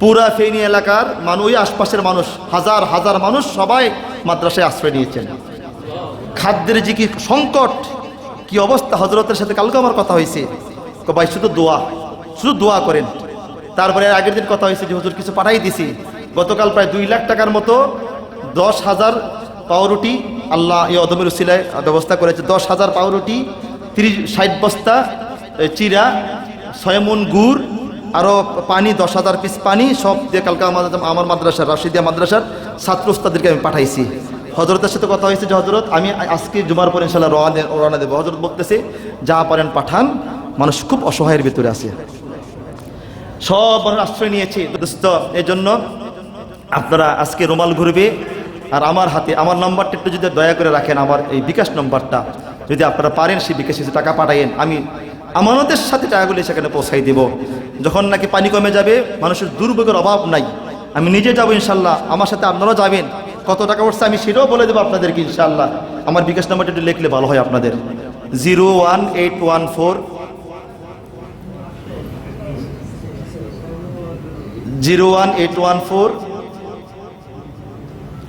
পুরা ফেনী এলাকার মানুষ আশপাশের মানুষ, হাজার হাজার মানুষ সবাই মাদ্রাসায় আশ্রয় নিয়েছেন। খাদ্যের যে কি সংকট, কি অবস্থা হজরতের সাথে কালকে আমার কথা হয়েছে। ভাই, শুধু দোয়া শুধু দোয়া করেন। তারপরে আগের দিন কথা হয়েছে যে হুজুর কিছু পাঠাই দিছি। গতকাল প্রায় দুই লাখ টাকার মতো দশ হাজার পাউরুটি আল্লাহ এই অদমের উসিলায় ব্যবস্থা করেছে। দশ হাজার পাউরুটি, তিরিশ, ষাট বস্তা চিরা, ছয় মন গুড় আরও পানি, দশ হাজার পিস পানি, সব দিয়ে কালকে আমাদের আমার মাদ্রাসার, রাশিদিয়া মাদ্রাসার ছাত্র উস্তাদেরকে আমি পাঠাইছি। হজরতের সাথে কথা হয়েছে যে হজরত আমি আজকে জুমার পর ইনশাল্লাহ রওনা রওনা দেবো। হজরত বলতেছে, যা পারেন পাঠান, মানুষ খুব অসহায়ের ভিতরে আছে। সব মানুষ আশ্রয় নিয়েছে। দোস্ত এই জন্য আপনারা আজকে রুমাল ঘুরবে। আর আমার হাতে, আমার নম্বরটা একটু যদি দয়া করে রাখেন, আমার এই বিকাশ নম্বরটা, যদি আপনারা পারেন, সেই বিকাশে টাকা পাঠাইন আমি আমানতের সাথে টাকাগুলি সেখানে পৌঁছাই দেব। যখন নাকি পানি কমে যাবে, মানুষের দুর্ভোগের অভাব নাই। আমি নিজে যাব ইনশাল্লাহ, আমার সাথে আপনারাও যাবেন। কত টাকা উঠছে আমি সেটাও বলে দেবো আপনাদেরকে ইনশাল্লাহ। আমার বিকাশ নম্বরটা একটু লিখলে ভালো হয় আপনাদের। Zero one eight one four zero one eight one four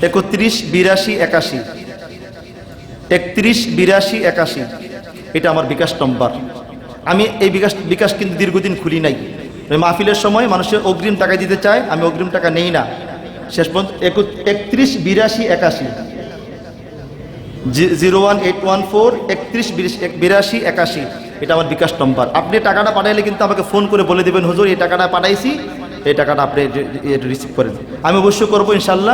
একত্রিশ বিরাশি একাশি। একত্রিশ বিরাশি একাশি। এটা আমার বিকাশ নম্বর। আমি এই বিকাশ বিকাশ কিন্তু দীর্ঘদিন খুলি নাই। মাহফিলের সময় মানুষের অগ্রিম টাকা দিতে চায়, আমি অগ্রিম টাকা নেই না। শেষ পর্যন্ত একত্রিশ, বিরাশি, একাশি। Zero one, eight one four, একত্রিশ, বিরাশি একাশি। এটা আমার বিকাশ নম্বর। আপনি টাকাটা পাঠাইলে কিন্তু আমাকে ফোন করে বলে দেবেন, হুজুর, এই টাকাটা পাঠাইছি, এই টাকাটা আপনি রিসিভ করেন। আমি অবশ্যই করব ইনশাল্লাহ।